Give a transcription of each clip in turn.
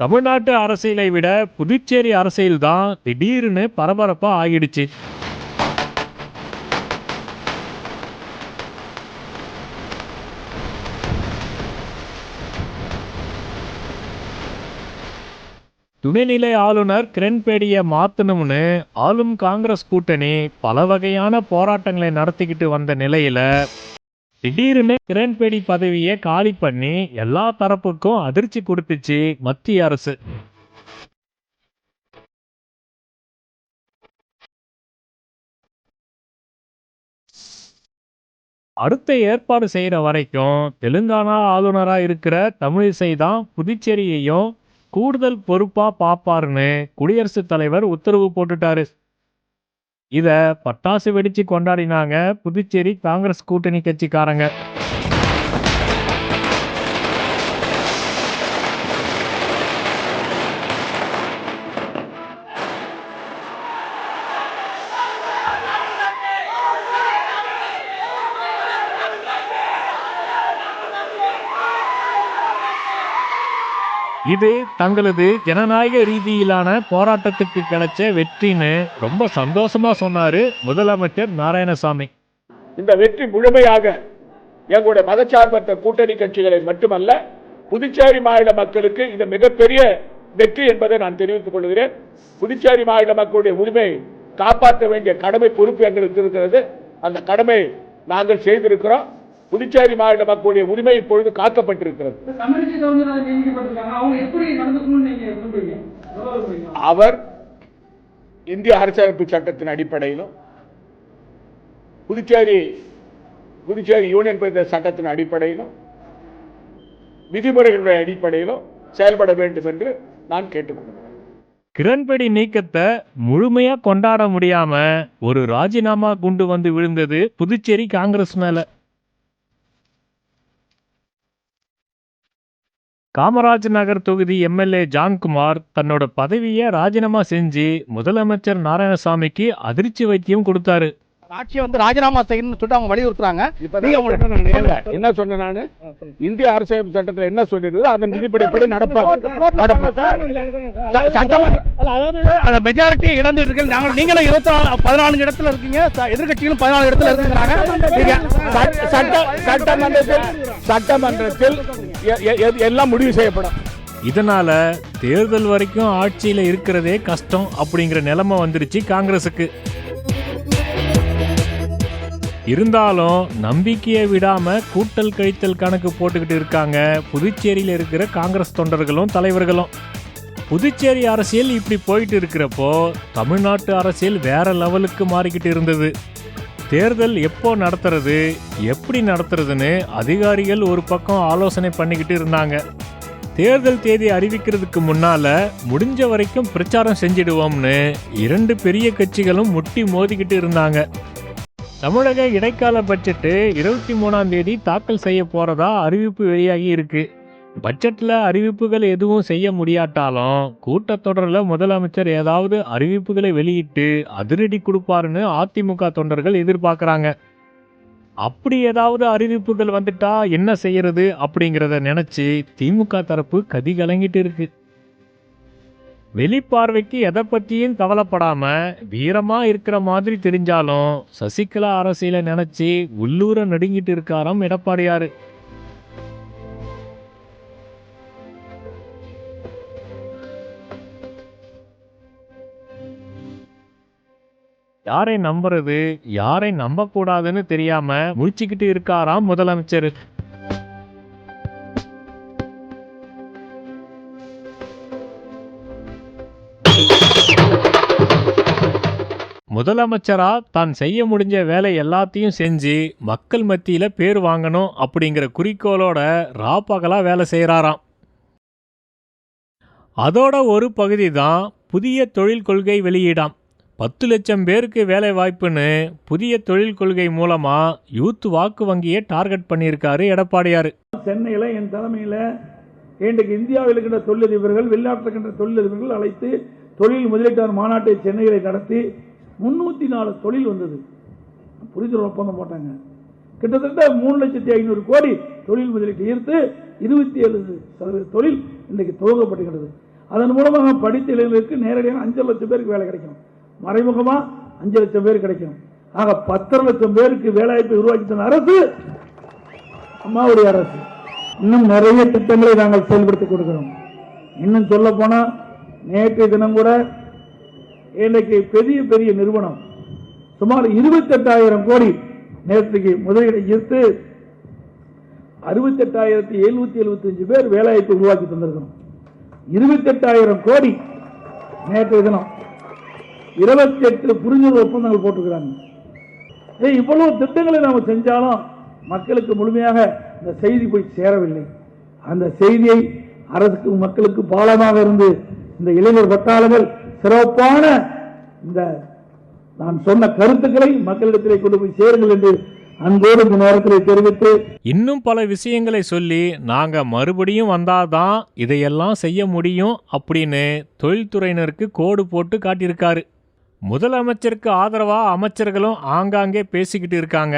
தமிழ்நாட்டு அரசியலை விட புதுச்சேரி அரசியல் தான் திடீர்னு பரபரப்பா ஆகிடுச்சு துணைநிலை ஆளுநர் கிரண்பேடியை மாற்றணும்னு ஆளும் காங்கிரஸ் கூட்டணி பல வகையான போராட்டங்களை நடத்திக்கிட்டு வந்த நிலையில திடீர்னு கிரண்பேடி பதவியை காலி பண்ணி எல்லா தரப்புக்கும் அதிர்ச்சி கொடுத்துச்சு மத்திய அரசு. அடுத்த ஏற்பாடு செய்யற வரைக்கும் தெலுங்கானா ஆளுநரா இருக்கிற தமிழிசை தான் புதுச்சேரியையும் கூடுதல் பொறுப்பா பாப்பாருன்னு குடியரசுத் தலைவர் உத்தரவு போட்டுட்டாரு. இத பட்டாசு வெடிச்சு கொண்டாடினாங்க புதுச்சேரி காங்கிரஸ் கூட்டணி கட்சிக்காரங்க. இது தங்களது ஜனநாயக ரீதியிலான போராட்டத்துக்கு கிடைச்ச வெற்றின்னு ரொம்ப சந்தோஷமா சொன்னாரு முதலமைச்சர் நாராயணசாமி. இந்த வெற்றி முழுமையாக எங்களுடைய மதச்சார்பற்ற கூட்டணி கட்சிகளை மட்டுமல்ல புதுச்சேரி மாநில மக்களுக்கு இது மிகப்பெரிய வெற்றி என்பதை நான் தெரிவித்துக் கொள்கிறேன். புதுச்சேரி மாநில மக்களுடைய உரிமை காப்பாற்ற வேண்டிய கடமை பொறுப்பு எங்களுக்கு இருக்கிறது. அந்த கடமை நாங்கள் செய்திருக்கிறோம். புதுச்சேரி மாநில மக்களுடைய உரிமை இப்பொழுது காக்கப்பட்டிருக்கிறது? அவர் இந்திய அரசியலமைப்பு சட்டத்தின் அடிப்படையிலும் புதுச்சேரி புதுச்சேரி யூனியன் பிரதேச சட்டத்தின் அடிப்படையிலும் விதிமுறைகளுடைய அடிப்படையிலும் செயல்பட வேண்டும் என்று நான் கேட்டுக்கொள்கிறேன். கிரண்பேடி நீக்கத்தை முழுமையா கொண்டாட முடியாம ஒரு ராஜினாமா குண்டு வந்து விழுந்தது புதுச்சேரி காங்கிரஸ் மேல. காமராஜ் நகர் தொகுதி எம்எல்ஏ ஜான்குமார் தன்னோட பதவியை ராஜினாமா செஞ்சு முதலமைச்சர் நாராயணசாமிக்கு அதிர்ச்சி வைத்தியம் கொடுத்தாரு. ஆட்சியை வந்து ராஜினாமா செய்யணும்னு சொல்லிட்டு அவங்க வலியுறுத்துறாங்க. என்ன சொன்னேன்? நானு? இந்திய அரசியலமைப்பு சட்டத்தில் என்ன சொல்லிருக்குதோ அதன் விதிப்படிப்படி நடப்பாங்க மெஜாரிட்டி இழந்துட்டு இருக்கு. நாங்கள் நீங்களும் இருபத்தி நாலு பதினாலு இடத்துல இருக்கீங்க. எதிர்க்கட்சிகளும் பதினாலு இடத்துல இருக்கிறாங்க சட்டமன்றத்தில் சட்டமன்றத்தில் எல்லாம் முடிவு செய்யப்படும். இதனால தேர்தல் வரைக்கும் ஆட்சியில இருக்கிறதே கஷ்டம் அப்படிங்கிற நிலைமை வந்துருச்சு காங்கிரஸுக்கு இருந்தாலும் நம்பிக்கையை விடாம கூட்டல் கழித்தல் கணக்கு போட்டுக்கிட்டு இருக்காங்க புதுச்சேரியில இருக்கிற காங்கிரஸ் தொண்டர்களும் தலைவர்களும். புதுச்சேரி அரசியல் இப்படி போயிட்டு இருக்கிறப்போ தமிழ்நாட்டு அரசியல் வேற லெவலுக்கு மாறிக்கிட்டு இருந்தது. தேர்தல் எப்போ நடத்துறது எப்படி நடத்துறதுன்னு அதிகாரிகள் ஒரு பக்கம் ஆலோசனை பண்ணிக்கிட்டு இருந்தாங்க. தேர்தல் தேதி அறிவிக்கிறதுக்கு முன்னால முடிஞ்ச வரைக்கும் பிரச்சாரம் செஞ்சிடுவோம்னு இரண்டு பெரிய கட்சிகளும் முட்டி மோதிக்கிட்டு இருந்தாங்க. தமிழக இடைக்கால பட்ஜெட்டு இருபத்தி மூணாம் தேதி தாக்கல் செய்ய போறதா அறிவிப்பு வெளியாகி இருக்கு. பட்ஜெட்ல அறிவிப்புகள் எதுவும் செய்ய முடியாட்டாலும் கூட்டத்தொடரில் முதலமைச்சர் ஏதாவது அறிவிப்புகளை வெளியிட்டு அதிரடி கொடுப்பாருன்னு அதிமுக தொண்டர்கள் எதிர்பார்க்குறாங்க. அப்படி ஏதாவது அறிவிப்புகள் வந்துட்டா என்ன செய்யறது அப்படிங்கிறத நினைச்சு திமுக தரப்பு கதி கலங்கிட்டு இருக்கு. வெளிப்பார்வைக்கு எதை பற்றியும் கவலைப்படாம வீரமா இருக்கிற மாதிரி தெரிஞ்சாலும் சசிகலா அரசியலை நினைச்சு உள்ளூர நடுங்கிட்டு இருக்காராம் எடப்பாடியாரு. யாரை நம்புறது? யாரை நம்பக்கூடாதுன்னு தெரியாம முடிச்சுக்கிட்டு இருக்காராம் முதலமைச்சர். முதலமைச்சரா தான் செய்ய முடிஞ்ச வேலை எல்லாத்தையும் செஞ்சு மக்கள் மத்தியில பேர் வாங்கணும் அப்படிங்கிற குறிக்கோளோட ராப்பகலா வேலை செய்கிறாராம் அதோட ஒரு பகுதி தான் புதிய தொழில் கொள்கை வெளியிடாம். பத்து லட்சம் பேருக்கு வேலை வாய்ப்புன்னு புதிய தொழில் கொள்கை மூலமா யூத் வாக்கு வங்கியை டார்கெட் பண்ணியிருக்காரு எடப்பாடியார். சென்னையில் என் தலைமையில் இன்றைக்கு இந்தியாவில் இருக்கின்ற தொழிலதிபர்கள் வெளிநாட்டில் இருக்கின்ற தொழிலதிபர்கள் அழைத்து தொழில் முதலீட்டாளர் மாநாட்டை சென்னையில் நடத்தி முன்னூற்றி நாலு தொழில் வந்தது. புரிதல் ஒப்பந்தம் போட்டாங்க. கிட்டத்தட்ட மூணு லட்சத்தி ஐநூறு கோடி தொழில் முதலீட்டு ஈர்த்து இருபத்தி ஏழு சதவீத தொழில் இன்றைக்கு துவங்கப்பட்டுகிறது அதன் மூலமாக படித்த இளைஞர்களுக்கு நேரடியாக அஞ்சு லட்சம் பேருக்கு வேலை கிடைக்கும் மறைமுகமா அஞ்சு லட்சம் பேர் கிடைக்கும் ஆக பத்தரை லட்சம் பேருக்கு வேலைவாய்ப்பை உருவாக்கி தந்த அரசு அம்மாவுடைய அரசு. இன்னும் நிறைய திட்டங்களை நாங்கள் செயல்படுத்தி கொடுக்கிறோம். இன்னும் சொல்ல போனா நேற்றைய தினம் கூட இன்றைக்கு பெரிய பெரிய நிறுவனம் சுமார் இருபத்தெட்டாயிரம் கோடி நேற்றுக்கு முதலீடு ஈர்த்து அறுபத்தெட்டாயிரத்தி எழுநூத்தி எழுபத்தி அஞ்சு பேர் வேலைவாய்ப்பு உருவாக்கி தந்திருக்கிறோம். இருபத்தெட்டாயிரம் கோடி நேற்றைய தினம். இருபத்தி எட்டு புரிந்துணர்வு ஒப்பந்தங்கள் போட்டுக்கிறாங்க ஏய், இவ்வளவு திட்டங்களை நாம் செஞ்சாலும் மக்களுக்கு முழுமையாக இந்த செய்தி போய் சேரவில்லை. அந்த செய்தியை அரசுக்கு மக்களுக்கு பாலமாக இருந்து இந்த இளைஞர் பட்டாளர்கள் சிறப்பான இந்த நான் சொன்ன கருத்துக்களை மக்களிடத்திலே கொண்டு போய் சேருங்கள் என்று அன்போடு இந்த நேரத்தில் தெரிவித்து இன்னும் பல விஷயங்களை சொல்லி நாங்க மறுபடியும் வந்தாதான் இதையெல்லாம் செய்ய முடியும் அப்படின்னு தொழில்துறையினருக்கு கோடு போட்டு காட்டியிருக்காரு. முதலமைச்சருக்கு ஆதரவாக அமைச்சர்களும் ஆங்காங்கே பேசிக்கிட்டு இருக்காங்க.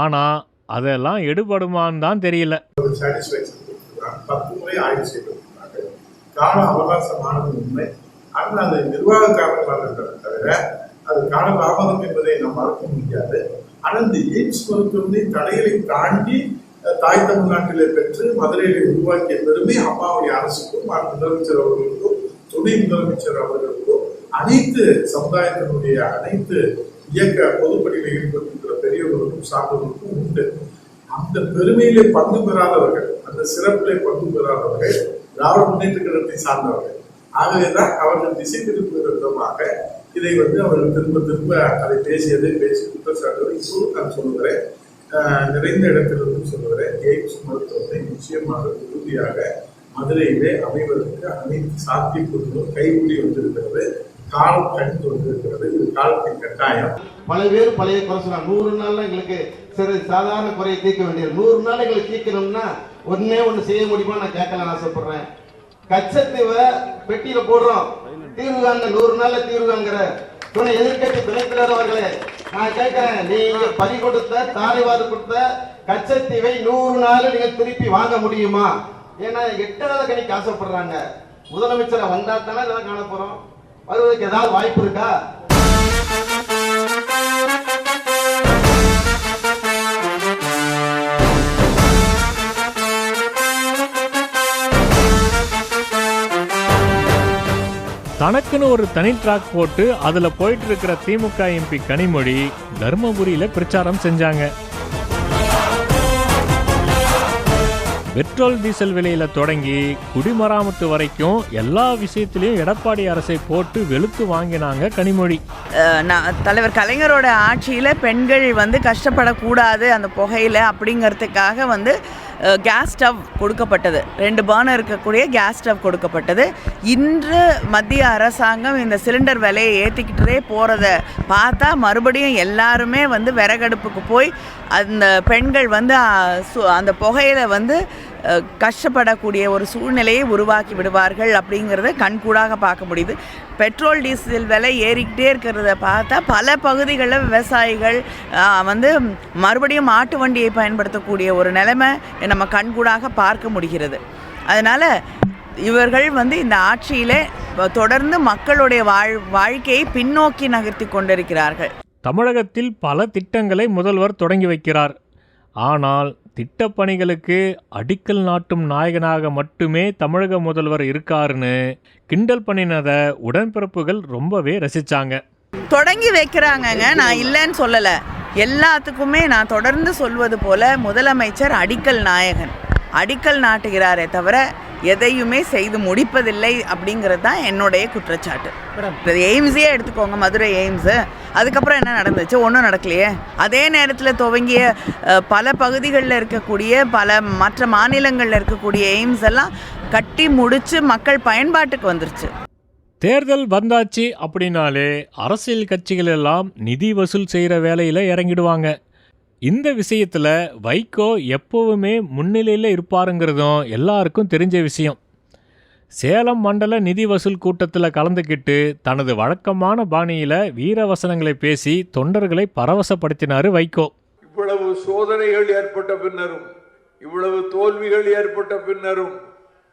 ஆனால் அதெல்லாம் எடுபடுமான்னு தான் தெரியல. சாட்டிஸ்ஃபேக்ஷன் கால அவகாசமானது உண்மை. ஆனால் அது நிர்வாக காரணமாக இருக்கிறத தவிர அது கால தாமதம் என்பதை நாம் மறக்க முடியாது. ஆனால் இந்த எய்ம்ஸ் மருத்துவமனை தடைகளை தாண்டி தாய் தமிழ்நாட்டிலே பெற்று மதுரையிலே உருவாக்கிய பெருமை அம்மாவுடைய அரசுக்கும் முதலமைச்சர் அவர்களுக்கும் துணை முதலமைச்சர் அவர்களுக்கும் அனைத்து சமுதாயத்தினுடைய அனைத்து இயக்க பொதுப்பணியில் ஈடுபட்டிருக்கிற பெரியவர்களுக்கும் சார்ந்தவர்களுக்கும் உண்டு. அந்த பெருமையிலே பங்கு பெறாதவர்கள் அந்த சிறப்பிலே பங்கு பெறாதவர்கள் திராவிட முன்னேற்ற கழகத்தை சார்ந்தவர்கள். ஆகவேதான் அவர்கள் திசை திருப்புகிற விதமாக இதை வந்து அவர்கள் திரும்ப திரும்ப அதை பேசியதை பேசி குற்றச்சாட்டுகளை இப்போது நான் சொல்லுகிறேன். நிறைந்த இடத்திலிருந்து சொல்லுகிறேன். எய்ம்ஸ் மருத்துவத்தை நிச்சயமாக உறுதியாக மதுரையிலே அமைவதற்கு அனைத்து சாத்தியக்கூறுகளும் கைகூடி வந்திருக்கிறது. கால் கண் வந்திருக்கிறது இது காலத்தின் கட்டாயம். பல பேர் பழைய குறை சொன்னா நூறு நாள்ல எங்களுக்கு சரி சாதாரண குறையை தீர்க்க வேண்டியது. நூறு நாள் எங்களுக்கு தீர்க்கணும்னா ஒன்னே ஒண்ணு செய்ய முடியுமா? நான் கேட்கலாம் ஆசைப்படுறேன். கச்சத்தீவை பெட்டியில போடுறோம். தீர்வு காண்க நூறு நாள்ல தீர்வு காண்கிற துணை எதிர்கட்சி துணைத் அவர்களே நான் கேட்கிறேன். நீங்க பறி கொடுத்த தாலிவாறு கொடுத்த கச்சத்தீவை நூறு நாள் நீங்க திருப்பி வாங்க முடியுமா? ஏன்னா எட்டாவது கணிக்கு ஆசைப்படுறாங்க. முதலமைச்சரை வந்தா தானே இதெல்லாம் காண போறோம் வருவதற்கு ஏதாவது வாய்ப்பு இருக்கா? தனக்குன்னு ஒரு தனி ட்ராக் போட்டு அதுல போயிட்டு இருக்கிற திமுக எம்பி கனிமொழி தருமபுரியில பிரச்சாரம் செஞ்சாங்க. பெட்ரோல் டீசல் விலையில தொடங்கி குடிமராமத்து வரைக்கும் எல்லா விஷயத்திலையும் எடப்பாடி அரசை போட்டு வெளுத்து வாங்கினாங்க கனிமொழி. நான் தலைவர் கலைஞரோட ஆட்சியில் பெண்கள் வந்து கஷ்டப்படக்கூடாது அந்த புகையில அப்படிங்கிறதுக்காக வந்து கேஸ் ஸ்டவ் கொடுக்கப்பட்டது. ரெண்டு பர்னர் இருக்கக்கூடிய கேஸ் ஸ்டவ் கொடுக்கப்பட்டது. இன்று மத்திய அரசாங்கம் இந்த சிலிண்டர் விலையை ஏற்றிக்கிட்டே போகிறத பார்த்தா மறுபடியும் எல்லாருமே வந்து விறகடுப்புக்கு போய் அந்த பெண்கள் வந்து சு- அந்த புகையில வந்து கஷ்டப்படக்கூடிய ஒரு சூழ்நிலையை உருவாக்கி விடுவார்கள் அப்படிங்கிறத கண்கூடாக பார்க்க முடியுது. பெட்ரோல் டீசல் விலை ஏறிக்கிட்டே இருக்கிறத பார்த்தா பல பகுதிகளில் விவசாயிகள் வந்து மறுபடியும் மாட்டு வண்டியை பயன்படுத்தக்கூடிய ஒரு நிலைமை நம்ம கண்கூடாக பார்க்க முடிகிறது. அதனால் இவர்கள் வந்து இந்த ஆட்சியிலே தொடர்ந்து மக்களுடைய வாழ் வாழ்க்கையை பின்னோக்கி நகர்த்தி கொண்டிருக்கிறார்கள். தமிழகத்தில் பல திட்டங்களை முதல்வர் தொடங்கி வைக்கிறார். ஆனால் திட்டப்பணிகளுக்கு அடிக்கல் நாட்டும் நாயகனாக மட்டுமே தமிழக முதல்வர் இருக்காருன்னு கிண்டல் பண்ணினதை உடன்பிறப்புகள் ரொம்பவே ரசிச்சாங்க. தொடங்கி வைக்கிறாங்கங்க. நான் இல்லைன்னு சொல்லலை. எல்லாத்துக்குமே நான் தொடர்ந்து சொல்வது போல முதலமைச்சர் அடிக்கல் நாயகன். அடிக்கல் நாட்டுகிறாரே தவிர எதையுமே செய்து முடிப்பதில்லை அப்படிங்கிறது தான் என்னுடைய குற்றச்சாட்டு. இப்போ எய்ம்ஸே எடுத்துக்கோங்க மதுரை எய்ம்ஸு அதுக்கப்புறம் என்ன நடந்துச்சு? ஒன்றும் நடக்கலையே. அதே நேரத்தில் துவங்கிய பல பகுதிகளில் இருக்கக்கூடிய பல மற்ற மாநிலங்களில் இருக்கக்கூடிய எய்ம்ஸ் எல்லாம் கட்டி முடிச்சு மக்கள் பயன்பாட்டுக்கு வந்துருச்சு. தேர்தல் வந்தாச்சு அப்படின்னாலே அரசியல் கட்சிகள் எல்லாம் நிதி வசூல் செய்கிற வேலையில் இறங்கிடுவாங்க. இந்த விஷயத்தில் வைகோ எப்போவுமே முன்னிலையில் இருப்பாருங்கிறதும் எல்லாருக்கும் தெரிஞ்ச விஷயம். சேலம் மண்டல நிதி வசூல் கூட்டத்தில் கலந்துக்கிட்டு தனது வழக்கமான பாணியில் வீரவசனங்களை பேசி தொண்டர்களை பரவசப்படுத்தினார் வைகோ. இவ்வளவு சோதனைகள் ஏற்பட்ட பின்னரும் இவ்வளவு தோல்விகள் ஏற்பட்ட பின்னரும்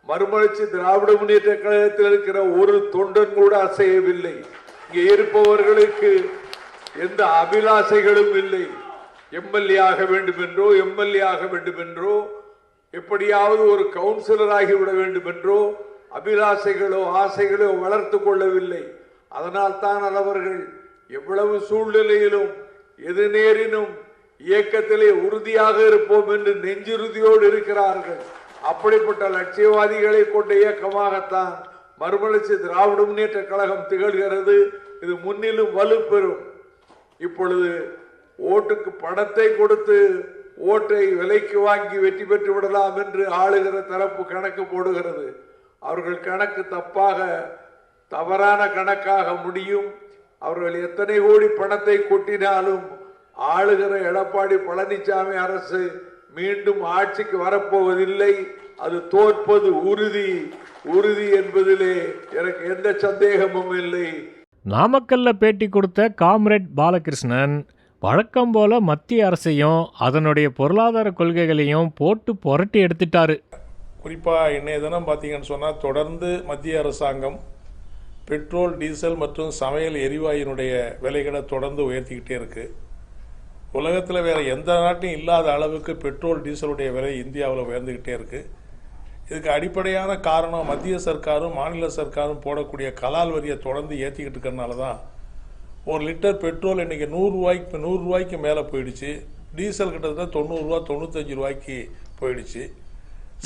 மறுமலர்ச்சி திராவிட முன்னேற்ற கழகத்தில் இருக்கிற ஒரு தொண்டன் கூட அசையவில்லை. இங்கே இருப்பவர்களுக்கு எந்த அபிலாசைகளும் இல்லை. எம்எல்ஏ ஆக வேண்டும் என்றோ எம்எல்ஏ ஆக வேண்டும் என்றோ எப்படியாவது ஒரு கவுன்சிலர் ஆகிவிட வேண்டும் என்றோ அபிலாசைகளோ ஆசைகளோ வளர்த்து கொள்ளவில்லை. அதனால் தான் அவர்கள் எவ்வளவு சூழ்நிலையிலும் எது நேரினும் இயக்கத்திலே உறுதியாக இருப்போம் என்று நெஞ்சுறுதியோடு இருக்கிறார்கள். அப்படிப்பட்ட லட்சியவாதிகளை கொண்ட இயக்கமாகத்தான் மறுமலர்ச்சி திராவிட முன்னேற்ற கழகம் திகழ்கிறது. இது முன்னிலும் வலுப்பெறும். இப்பொழுது ஓட்டுக்கு பணத்தை கொடுத்து ஓட்டை விலைக்கு வாங்கி வெற்றி பெற்று விடலாம் என்று ஆளுகிற தரப்பு கணக்கு போடுகிறது. அவர்கள் கணக்கு தப்பாக தவறான கணக்காக முடியும். அவர்கள் எத்தனை கோடி பணத்தை கொட்டினாலும் ஆளுகிற எடப்பாடி பழனிசாமி அரசு மீண்டும் ஆட்சிக்கு வரப்போவதில்லை. அது தோற்பது உறுதி உறுதி என்பதிலே எனக்கு எந்த சந்தேகமும் இல்லை. நாமக்கல்ல பேட்டி கொடுத்த காம்ரேட் பாலகிருஷ்ணன் வழக்கம் போல மத்திய அரசையும் அதனுடைய பொருளாதார கொள்கைகளையும் போட்டு புரட்டி எடுத்துட்டாரு. குறிப்பாக இன்றைய தினம் பார்த்தீங்கன்னு சொன்னால் தொடர்ந்து மத்திய அரசாங்கம் பெட்ரோல் டீசல் மற்றும் சமையல் எரிவாயுனுடைய விலைகளை தொடர்ந்து உயர்த்திக்கிட்டே இருக்குது உலகத்தில் வேறு எந்த நாட்டும் இல்லாத அளவுக்கு பெட்ரோல் டீசலுடைய விலை இந்தியாவில் உயர்ந்துக்கிட்டே இருக்குது இதுக்கு அடிப்படையான காரணம் மத்திய சர்க்காரும் மாநில சர்க்காரும் போடக்கூடிய கலால் வரியை தொடர்ந்து ஏற்றிக்கிட்டு இருக்கிறனால தான் ஒரு லிட்டர் பெட்ரோல் இன்றைக்கி நூறுரூவாய்க்கு இப்போ நூறுரூவாய்க்கு மேலே போயிடுச்சு. டீசல் கிட்டத்தட்ட தொண்ணூறுரூவா தொண்ணூத்தஞ்சு ரூபாய்க்கு போயிடுச்சு.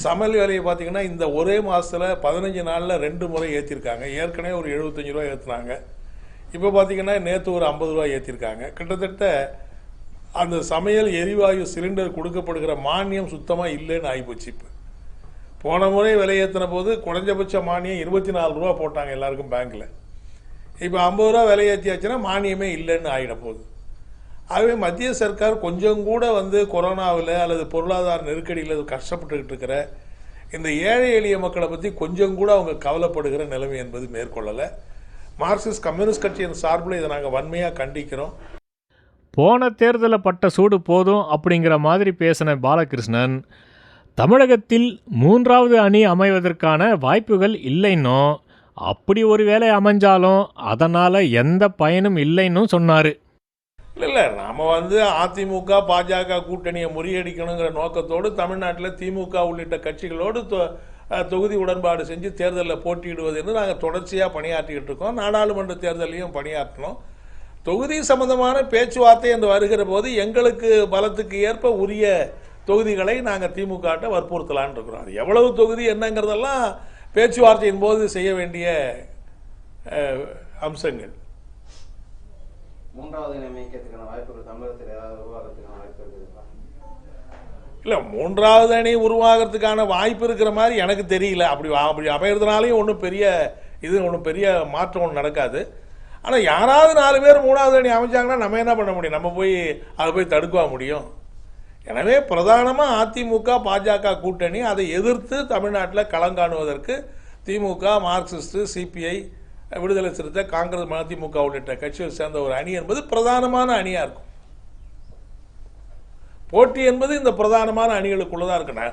சமையல் விலையை பார்த்தீங்கன்னா இந்த ஒரே மாதத்தில் பதினஞ்சு நாளில் ரெண்டு முறை ஏற்றிருக்காங்க ஏற்கனவே ஒரு எழுபத்தஞ்சு ரூபா ஏற்றுனாங்க இப்போ பார்த்தீங்கன்னா நேற்று ஒரு ஐம்பது ரூபா ஏற்றிருக்காங்க கிட்டத்தட்ட அந்த சமையல் எரிவாயு சிலிண்டர் கொடுக்கப்படுகிற மானியம் சுத்தமாக இல்லைன்னு ஆகிப்போச்சு இப்போ. போன முறை விலை ஏற்றின போது குறைஞ்சபட்ச மானியம் இருபத்தி நாலு ரூபா போட்டாங்க எல்லாருக்கும் பேங்க்கில் இப்போ ஐம்பது ரூபா விலை ஏற்றியாச்சுன்னா மானியமே இல்லைன்னு ஆகிட போகுது. ஆகவே மத்திய சர்க்கார் கொஞ்சம் கூட வந்து கொரோனாவில் அல்லது பொருளாதார நெருக்கடியில் கஷ்டப்பட்டுக்கிட்டு இருக்கிற இந்த ஏழை எளிய மக்களை பற்றி கொஞ்சம் கூட அவங்க கவலைப்படுகிற நிலைமை என்பது மேற்கொள்ளலை. மார்க்சிஸ்ட் கம்யூனிஸ்ட் கட்சியின் சார்பில் இதை நாங்கள் வன்மையாக கண்டிக்கிறோம். போன தேர்தலில் பட்ட சூடு போதும் அப்படிங்கிற மாதிரி பேசின பாலகிருஷ்ணன் தமிழகத்தில் மூன்றாவது அணி அமைவதற்கான வாய்ப்புகள் இல்லைன்னும் அப்படி ஒரு வேலை அமைஞ்சாலும் அதனால் எந்த பயனும் இல்லைன்னு சொன்னார். இல்லை நாம் வந்து அதிமுக பாஜக கூட்டணியை முறியடிக்கணுங்கிற நோக்கத்தோடு தமிழ்நாட்டில் திமுக உள்ளிட்ட கட்சிகளோடு தொ- தொகுதி உடன்பாடு செஞ்சு தேர்தலில் போட்டியிடுவது என்று நாங்கள் தொடர்ச்சியாக பணியாற்றிக்கிட்டு இருக்கோம். நாடாளுமன்ற தேர்தலையும் பணியாற்றணும். தொகுதி சம்பந்தமான பேச்சுவார்த்தை என்று வருகிற போது எங்களுக்கு பலத்துக்கு ஏற்ப உரிய தொகுதிகளை நாங்கள் திமுகட்ட வற்புறுத்தலான்னு இருக்கிறோம். அது எவ்வளவு தொகுதி என்னங்கிறதெல்லாம் பேச்சுவார்த்தையின் போது செய்ய வேண்டிய அம்சங்கள். இல்ல மூன்றாவது அணி உருவாகிறதுக்கான வாய்ப்பு இருக்கிற மாதிரி எனக்கு தெரியல. அப்படி அப்படி அமையறதுனாலையும் ஒன்றும் பெரிய இது ஒன்றும் பெரிய மாற்றம் ஒன்றும் நடக்காது. ஆனால் யாராவது நாலு பேர் மூணாவது அணி அமைச்சாங்கன்னா நம்ம என்ன பண்ண முடியும்? நம்ம போய் அதை போய் தடுக்கவா முடியும்? எனவே பிரதானமாக அதிமுக பாஜக கூட்டணி அதை எதிர்த்து தமிழ்நாட்டில் களங்காணுவதற்கு திமுக மார்க்சிஸ்ட் சிபிஐ விடுதலை சிறுத்தை காங்கிரஸ் மதிமுக உள்ளிட்ட கட்சிகள் சேர்ந்த ஒரு அணி என்பது பிரதானமான அணியாக இருக்கும். போட்டி என்பது இந்த பிரதானமான அணிகளுக்குள்ள தான் இருக்குண்ணா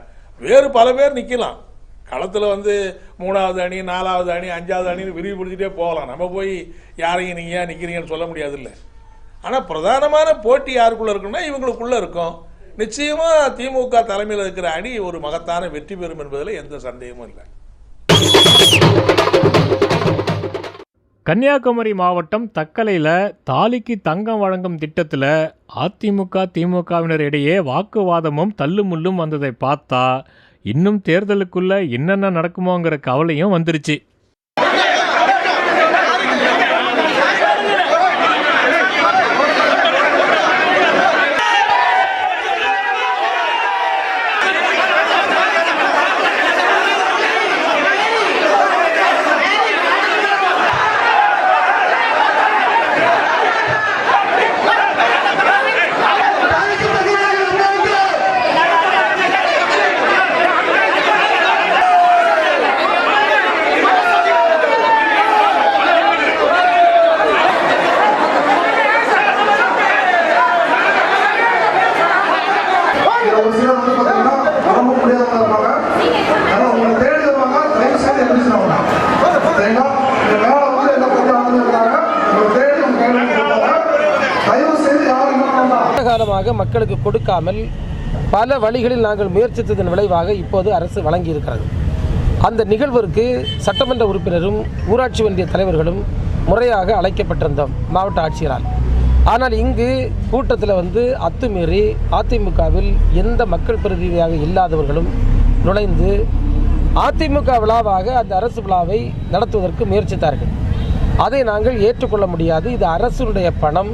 வேறு பல பேர் நிற்கலாம் களத்தில் வந்து மூணாவது அணி நாலாவது அணி அஞ்சாவது அணின்னு விரிவுபடுத்திட்டே போகலாம். நம்ம போய் யாரையும் நீங்கள் ஏன் நிற்கிறீங்கன்னு சொல்ல முடியாதுல்ல. ஆனால் பிரதானமான போட்டி யாருக்குள்ளே இருக்குன்னா இவங்களுக்குள்ளே இருக்கும். நிச்சயமா திமுக தலைமையில் இருக்கிற அணி ஒரு மகத்தான வெற்றி பெறும் என்பதில் எந்த சந்தேகமும் இல்லை. கன்னியாகுமரி மாவட்டம் தக்கலையில் தாலிக்கு தங்கம் வழங்கும் திட்டத்தில் அதிமுக திமுகவினர் இடையே வாக்குவாதமும் தள்ளுமுள்ளும் வந்ததை பார்த்தா இன்னும் தேர்தலுக்குள்ளே என்னென்ன நடக்குமோங்கிற கவலையும் வந்துருச்சு. முறையாக மக்களுக்கு கொடுக்காமல் பல வழிகளில் நாங்கள் முயற்சித்ததன் விளைவாக இப்போது அரசு வழங்கி இருக்கிறது அந்த நிகழ்விற்கு சட்டமன்ற உறுப்பினரும் ஊராட்சி ஒன்றிய தலைவர்களும் முறையாக அழைக்கப்பட்டிருந்தோம் மாவட்ட ஆட்சியரால். ஆனால் இங்கு கூட்டத்தில் வந்து அத்துமீறி அதிமுகவில் எந்த மக்கள் பிரதிநிதியாக இல்லாதவர்களும் நுழைந்து அதிமுக விழாவாக அந்த அரசு விழாவை நடத்துவதற்கு முயற்சித்தார்கள். அதை நாங்கள் ஏற்றுக்கொள்ள முடியாது. இது அரசுடைய பணம்.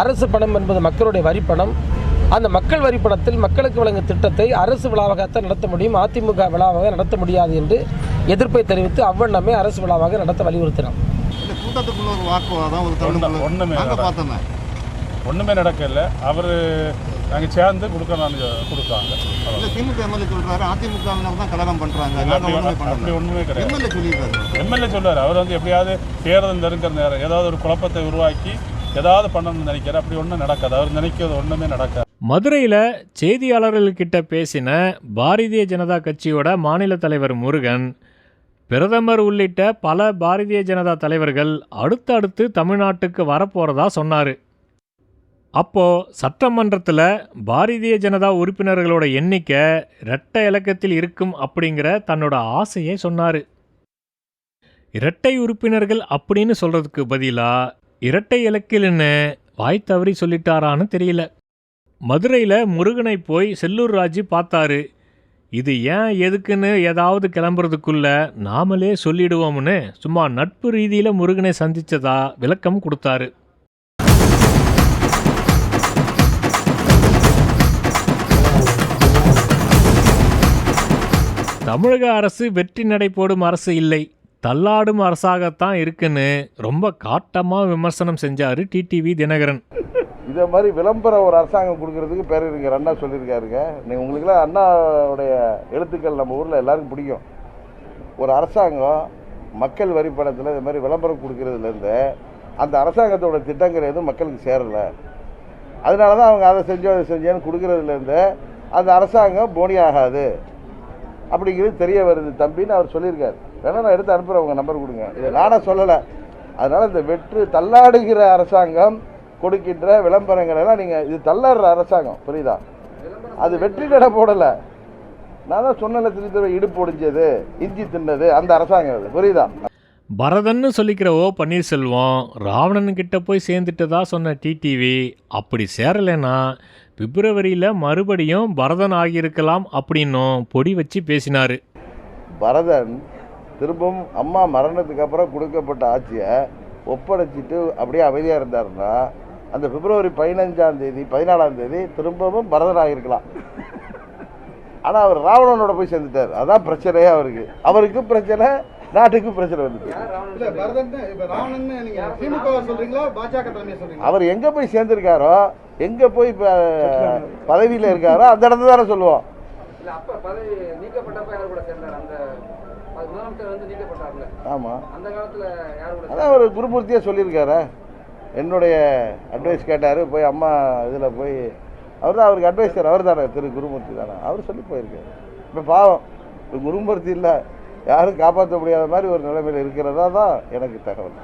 அரசு பணம் என்பது மக்களுடைய வரிப்பணம். அந்த மக்கள் வரிப்பணத்தில் மக்களுக்கு வழங்கும் திட்டத்தை அரசு விழாவாகத்தான் நடத்த முடியும். அதிமுக விழாவாக நடத்த முடியாது என்று எதிர்ப்பை தெரிவித்து அவ்வண்ணமே அரசு விழாவாக நடத்த. பார்த்தோமே. ஒன்றுமே நடக்கல. அவர் நாங்கள் சேர்ந்து கொடுக்கணும்னு கொடுத்தாங்க. திமுக எம்எல்ஏ சொல்றாரு அதிமுகவினர் தான் கலகம் நாங்க அப்படி ஒன்றுமே கிடையாது. எம்எல்ஏ சொல்லியிருக்காரு எம்எல்ஏ சொல்லுவார் அவர் வந்து எப்படியாவது தேர்தல் நெருங்கிற நேரம் ஏதாவது ஒரு குழப்பத்தை உருவாக்கி ஏதாவது பண்ணணும்னு நினைக்கிறார். அப்படி ஒன்றும் நடக்காது. அவர் நினைக்கிறது ஒன்றுமே நடக்காது. மதுரையில் செய்தியாளர்கள்கிட்ட பேசின பாரதிய ஜனதா கட்சியோட மாநில தலைவர் முருகன் பிரதமர் உள்ளிட்ட பல பாரதிய ஜனதா தலைவர்கள் அடுத்தடுத்து தமிழ்நாட்டுக்கு வரப்போகிறதா சொன்னார். அப்போ சட்டமன்றத்தில் பாரதிய ஜனதா உறுப்பினர்களோட எண்ணிக்கை இரட்டை இலக்கத்தில் இருக்கும் அப்படிங்கிற தன்னோட ஆசையை சொன்னார். இரட்டை உறுப்பினர்கள் அப்படின்னு சொல்கிறதுக்கு பதிலாக இரட்டை இலக்கில்னு வாய் தவறி சொல்லிட்டாரான்னு தெரியல. மதுரையில் முருகனை போய் செல்லூர் ராஜு பார்த்தாரு. இது ஏன் எதுக்குன்னு ஏதாவது கிளம்புறதுக்குள்ள நாமளே சொல்லிடுவோம்னு சும்மா நட்பு ரீதியில் முருகனை சந்தித்ததா விளக்கம் கொடுத்தாரு. தமிழக அரசு வெற்றி நடை போடும் அரசு இல்லை. தள்ளாடும் அரசாகத்தான் இருக்குன்னு ரொம்ப காட்டமாக விமர்சனம் செஞ்சாரு டிடிவி தினகரன். இதே மாதிரி விளம்பரம் ஒரு அரசாங்கம் கொடுக்கறதுக்கு பேரறிஞர் அண்ணா சொல்லியிருக்காருங்க. நீ உங்களுக்குலாம் அண்ணாவுடைய எழுத்துக்கள் நம்ம ஊரில் எல்லாருக்கும் பிடிக்கும். ஒரு அரசாங்கம் மக்கள் வரி பணத்தில் இது மாதிரி விளம்பரம் கொடுக்கறதுலேருந்து அந்த அரசாங்கத்தோட திட்டங்கள் எதுவும் மக்களுக்கு சேரலை. அதனால தான் அவங்க அதை செஞ்சோம் அதை செஞ்சேன்னு கொடுக்கறதுலேருந்து அந்த அரசாங்கம் போனி ஆகாது. அப்படிங்கிறது தெரிய வருது தம்பின்னு அவர் சொல்லியிருக்காரு. வேணா நான் எடுத்து அனுப்புகிறேன் உங்கள் நம்பர் கொடுங்க. இதை நானே சொல்லலை. அதனால் இந்த வெற்று தள்ளாடுகிற அரசாங்கம் கொடுக்கின்ற விளம்பரங்கள் எல்லாம் நீங்கள் இது தள்ளாடுற அரசாங்கம் புரியுதா? அது வெற்றி நட போடலை. நான் தான் சொன்னல திருத்தர இடுப்பு ஒடிஞ்சது இஞ்சி தின்னது அந்த அரசாங்கம் அது புரியுதா? பரதன்னு சொல்லிக்கிற ஓ பன்னீர்செல்வம் ராவணன் கிட்ட போய் சேர்ந்துட்டதா சொன்ன டிடிவி அப்படி சேரலைன்னா பிப்ரவரியில் மறுபடியும் பரதன் ஆகியிருக்கலாம் அப்படின்னும் பொடி வச்சு பேசினார். பரதன் திரும்பவும் அம்மா மரணத்துக்கு அப்புறம் கொடுக்கப்பட்ட ஆட்சியை ஒப்படைச்சிட்டு அப்படியே அமைதியாக இருந்தாருன்னா அந்த பிப்ரவரி பதினஞ்சாம் தேதி பதினாலாம் தேதி திரும்பவும் பரதன் ஆகியிருக்கலாம். ஆனால் அவர் ராவணனோட போய் சேர்ந்துட்டார். அதான் பிரச்சனையே அவருக்கு. அவருக்கும் பிரச்சனை நாட்டுக்கும் பிரச்சனை சொல்றீங்களா? அவர் எங்கே போய் சேர்ந்திருக்காரோ எங்கே போய் பதவியில் இருக்காரோ அந்த இடத்துல தானே சொல்லுவோம். ஆமாம் அதான் அவர் குருமூர்த்தியாக சொல்லியிருக்காரு? என்னுடைய அட்வைஸ் கேட்டார் போய் அம்மா இதில் போய் அவர் தான் அவருக்கு அட்வைசர் அவர் தானே திரு குருமூர்த்தி தானே. அவர் சொல்லி போயிருக்காரு. இப்போ பாவம் இப்போ குருமூர்த்தி இல்லை யாரும் காப்பாற்ற முடியாத மாதிரி ஒரு நிலைமையில் இருக்கிறதா தான் எனக்கு தகவல்.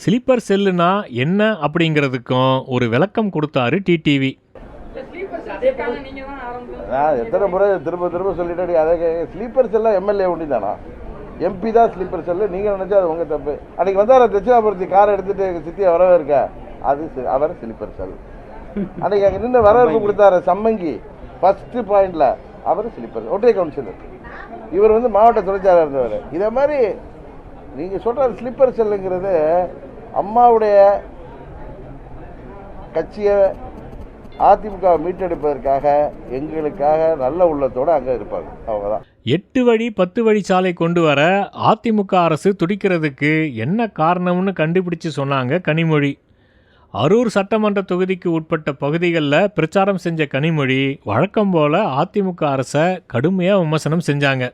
ஸ்லீப்பர் செல்லுனா என்ன அப்படிங்கிறதுக்கும் ஒரு விளக்கம் கொடுத்தாரு டிடிவி நான் எத்தனை முறை திரும்ப திரும்ப சொல்லிட்டு அதை ஸ்லீப்பர் செல்லாம் எம்எல்ஏ ஒண்டி தானா எம்பி தான் ஸ்லீப்பர் செல்லு நீங்கள் நினச்சா அது உங்கள் தப்பு. அன்னைக்கு வந்தார தட்சிணாபுரத்தி காரை எடுத்துட்டு எங்கள் சித்தியை வரவே இருக்க அது அவர் ஸ்லீப்பர் செல் அன்னைக்கு அங்கே நின்று வரவேற்பு கொடுத்தாரு சம்மங்கி ஃபர்ஸ்ட் பாயிண்ட்ல அவர் ஸ்லீப்பர் ஒற்றை கவுன்சிலர் இவர் வந்து மாவட்ட துணைச்சாளர் இருந்தவர். இதே மாதிரி நீங்கள் சொல்கிற ஸ்லீப்பர் செல்லுங்கிறது அம்மாவுடைய கட்சியை அதிமுக மீட்டெடுப்பதற்காக எங்களுக்காக நல்ல உள்ளத்தோடு அங்கே இருப்பாங்க. அவங்க தான் எட்டு வழி பத்து வழி சாலை கொண்டு வர அதிமுக அரசு துடிக்கிறதுக்கு என்ன காரணம்னு கண்டுபிடிச்சு சொன்னாங்க கனிமொழி. அரூர் சட்டமன்ற தொகுதிக்கு உட்பட்ட பகுதிகளில் பிரச்சாரம் செஞ்ச கனிமொழி வழக்கம் போல அதிமுக அரசை கடுமையாக விமர்சனம் செஞ்சாங்க.